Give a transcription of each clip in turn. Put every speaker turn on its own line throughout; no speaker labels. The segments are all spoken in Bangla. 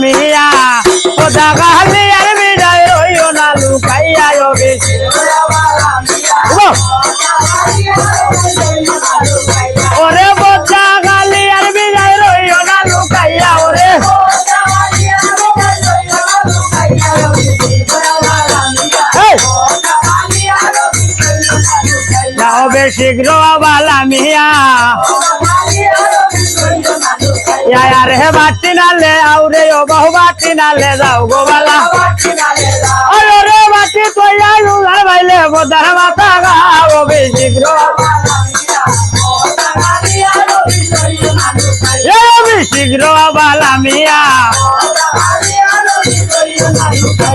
মিয়া। খোদা আর বিদায় রইও না লুকাইয়া বেশি ওরে বোঝা কালি আর বিদায় রইও না লুকাইয়া ওরে। যাও বেশি গ্রহ বালা মিয়া। ইয়া রে বাটি নালে আউরে ও বহু বাটি নালে যাও গো বালা। আরে রে বাটি আলু আর বাইলে বোদার মাথা গাও বেশি গ্রহ এ বেশি গ্রহ বালা মিয়া।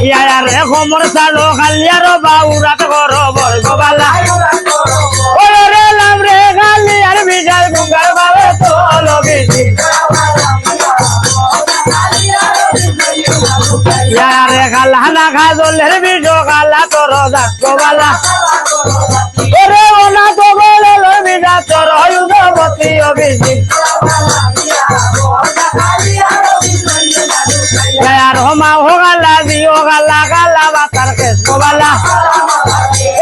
ইয়া রে কোমর সালো খালিয়ারো বাউরাত করো বর্গ খালা তোর যাকো বালা ওরে তো বলে লই বিজা তোর হয়ুদবতী অভিজিৎ। ইয়ার হোমা হোগালা দিও গালা গালা বাতার কেস কোবালা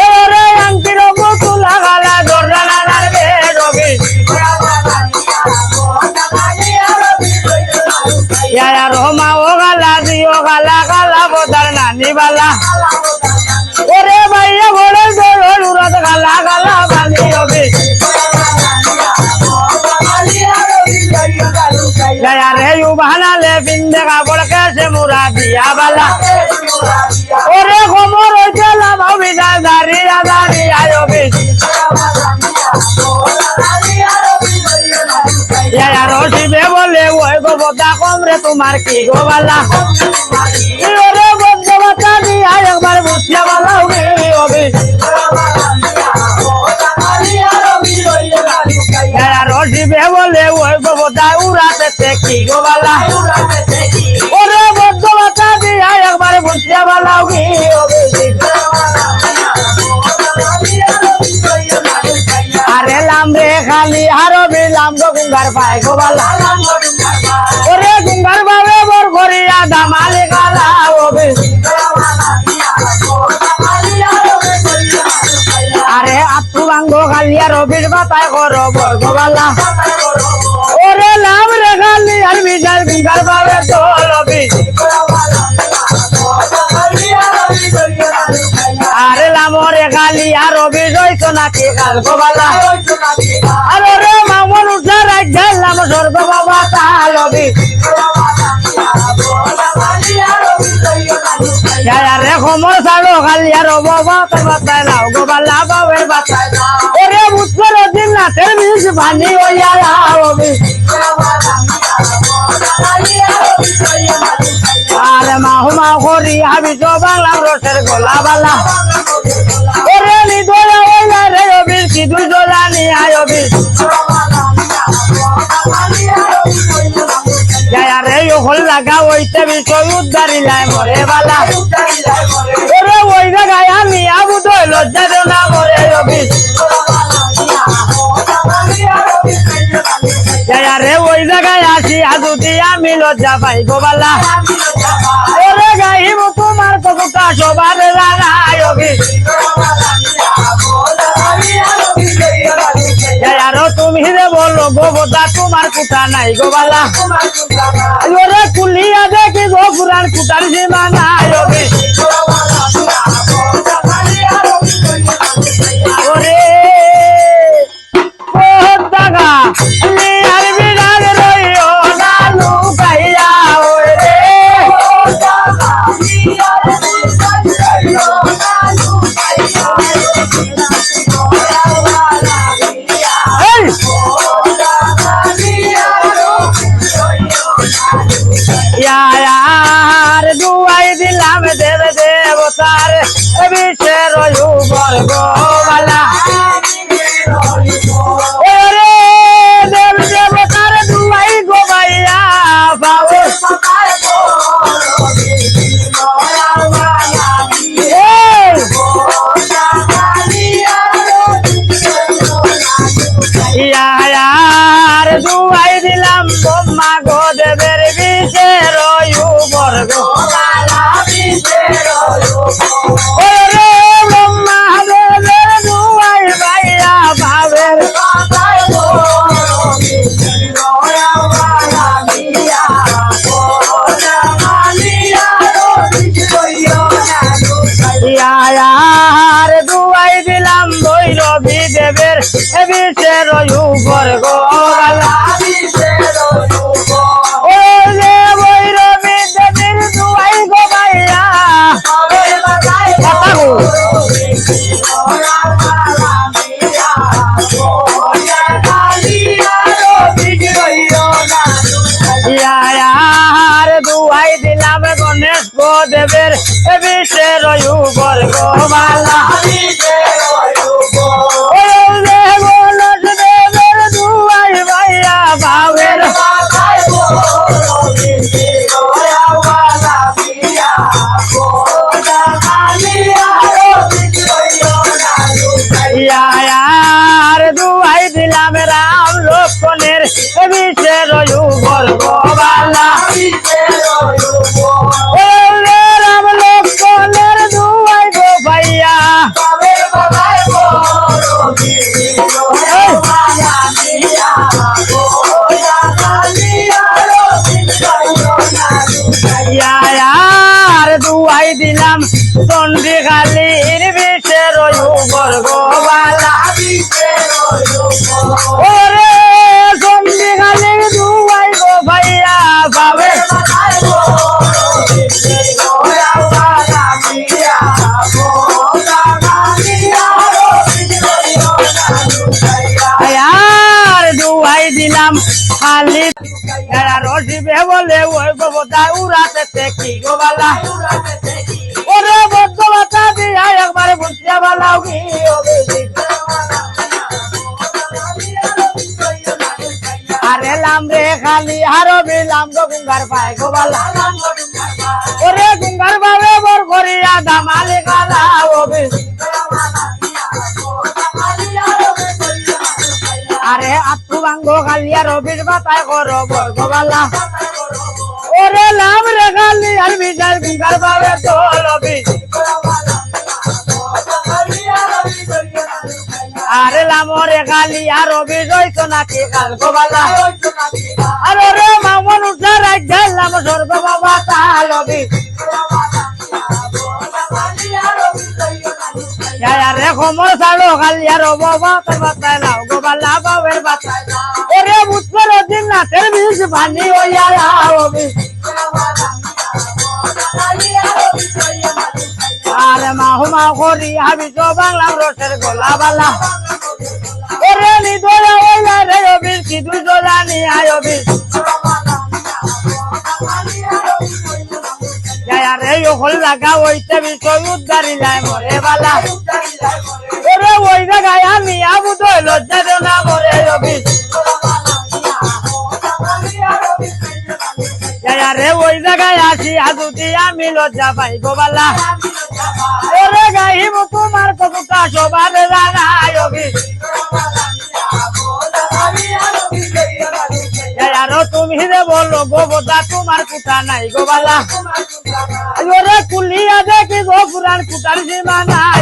ওরে আংটির বুতুলা গালা জর্দানা নারবে রবি ইয়ার হোমা হোগালা দিও গালা দৌড় উড়ত গালা গালা বানি রবি ইয়ার হে ইউবানা লে বিন্দে কাপড় কেসে মুরা দিয়া বালা ওরে খবর হইতে লাভাও বিদায় দাঁড়িয়া দাঁড়িয়া রবি গো কম তোমার কি গো বালা? ওরে বদ্ধ বাতা দিয়া একবার বুঝিয়া বালা হবে শিবে বলে ওই উড়াতে কি গো বালা? ওরে বদ্ধ বাতা দিয়া একবার বুঝিয়া বালা হবে আরে লাম রে খালি আরও বিলাম গো গুঙ্গার পায় গো আত্মু বাঙ্গো খালি আর রবির বাতায় করো বর্গ বালা। ওরে লাম রে খালি আর বিজার গুঙ্গার বাবে তো রবি আরে লাম রে খালি আর রবি রইতো নাকি কাল গো বালা। আরে রে মামন উঠা রাখ লাম সর্ব বাবা রবি যারা রে খমর খালি আর বাবা তোর বাতায় লাও গো বালা বাবের বাতায় ওরে বুঝবার দিন না তের মিস পানি ওইয়া রবি আরে মাহু মাহু করি হাবি তো বাংলা রসের গোলা বালা ওরে রে রবির কি দুই দোলা নি আয় হল লাগা ওইতে বিষয় উদ্ধারিলায় মরে বালা। ওরে ওই জায়গায় আমি আবু তো লজ্জা না মরে রবি। রে ওই জায়গায় আসি আজুতি আমি লজ্জা পাই গোবালা সবার রবি। যারা তুমি রে বলো গোবতা তোমার কুটা নাই গোবালা ওরে কুলিয়া দেখি গো, পুরান কুটার সীমা নাই উপর গো বালা ও যে বৈরবী দেবীর দুয়াই গো ভাইয়া দুয়াই দিলাম গণেশ দেবের। বিশের উপর গো দুয়াই দিলাম চন্ডী খালির বিশের রয়ু বর্গ বালা ওরে এরা রসিবে বলে ওই গোবতা উড়াতে কি গো বালা? ওরে বদ্ধ বাতা দিয়া একবারে বুঝিয়া বালাও কি আরে লাম রে খালি হারো বিলাম গো গুঙ্গার পায় গো বালা। ওরে গুঙ্গার বাবে বর করিয়া দামালি গালা হবে আরে আত্মু ভাঙ্গ খালিয়া রবির বাতায় করো বর বালা ওরে লাম রে খালি আর গুঙ্গার বাবে তো রবি আরে লামরে খালি আর রবি রইতো নাকি কাল গো বালা আরে রে মামন উঠা রাখ গেলাম স্বর্গ বাবা তালবি রে খমর সালো খালি আর বাবা তোর বাতায় নাও গো বালা বাবের বাতায় ওরে বুঝবার দিন না তের বিষ পানি হইয়া আবি আরে মাহু মা করি হাবি তো বাংলা রসের গোলা বালা ওরে নিদয়া ওইলা রে অবির কি দুই জলা নি আয় অবির রে হল লাগা ওইতে বিষয় উদ্ধারি যায় মরে বালা। ওরে ওই জায়গায় আমি আবু তো লজ্জা দেও না মরে যায়া রে ওই জায়গায় আসি আজুতি আমি লজ্জা পাই গো বালা। ওরে গাইব তোমার কবুকা সবার জানাই অবির তুমি রে বলো গোবদা তোমার কুটা নাই গোবালা ওরে কুলিয়া দেখি গো পুরান কুটার সীমা নাই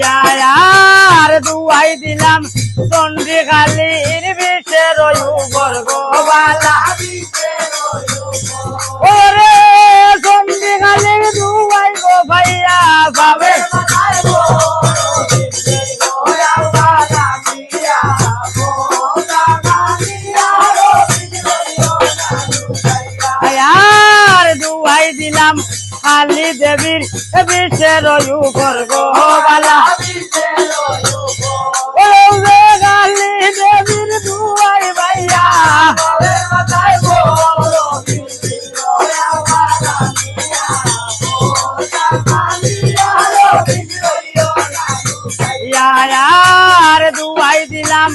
ইয়ার দুয়াই দিলাম। চন্ডী খালির বিশে রয়ু বর্গ বালা ওরে চন্ডী খালির দুয়াই গো ভাইয়া বাবে খালি দেবীর বিশে রয়ু বর্গ বালা খালি দেবীর দুয়াই ভাইয়া। ইয়ার দুয়াই দিলাম।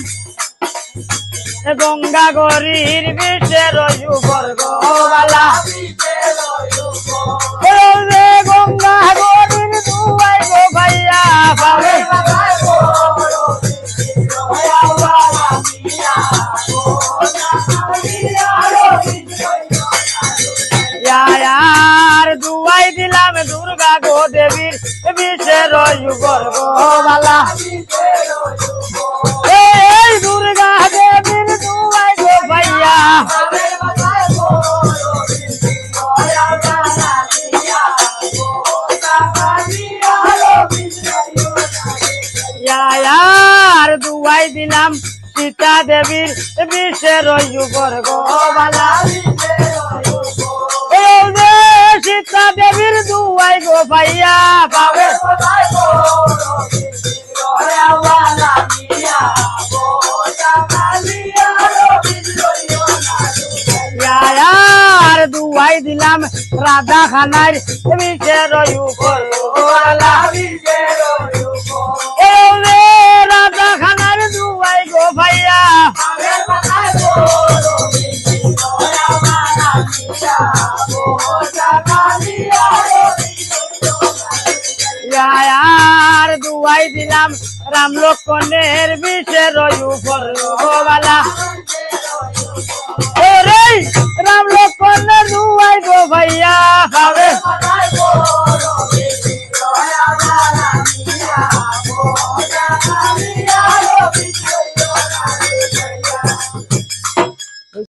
গঙ্গা গরির বালা। দেবীর বিশে রয়ু বর্গ বালা। এই দুর্গা দেবীর দুয়াই গো ভাইয়া দুয়াই দিলাম সীতা দেবীর বিশে রয়ু দুয়াই গো ভাইয়া পাবে ইয়ার দুয়াই দিলাম রাধা খানার বিশে রয়ু বর্গ বালা এই যে রাধা খানার দুয়াই গো ভাইয়া ইয়ার ধুয়াই দিলাম রাম লক্ষণের বিষের উপর গোবালা রাম লক্ষণের ধুয়াই গো ভাইয়া খাবে